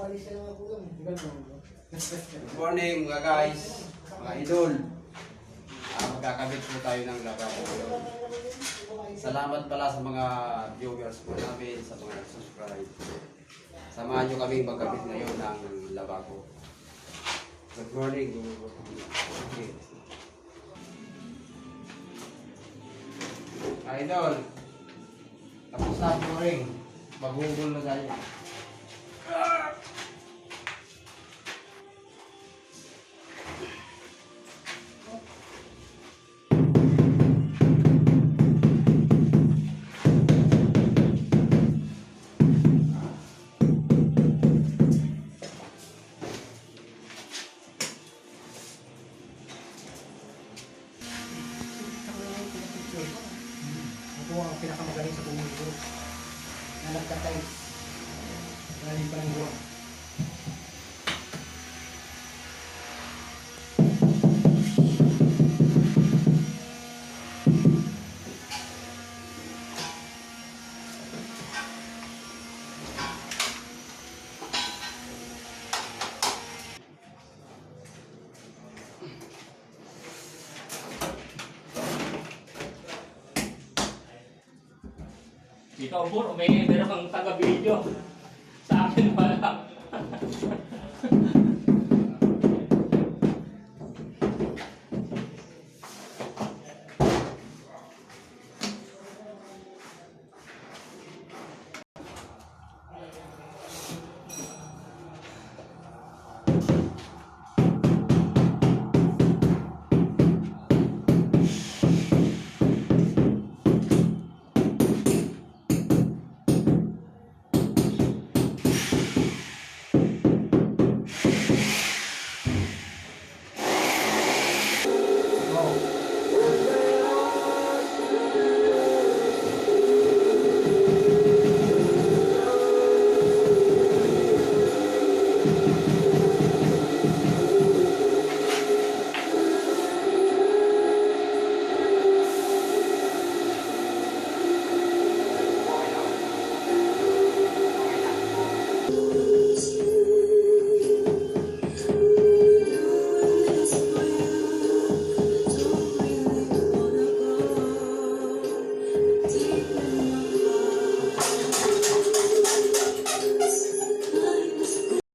Walis ka naman kulang. Good morning mga guys, mga idol. Ah, magkakabit po tayo ng lababo. Salamat pala sa mga viewers po namin, sa mga nag-subscribe. Samahan nyo kami magkabit ngayon ng lababo. Good morning. Okay. Idol, tapos na po rin. Na tayo. Ang pinakamagaling sa buong mundo. Na nagkatay. Galing pa ng buwan. Ikaw po, may meron kang taga-video. Sa akin wala.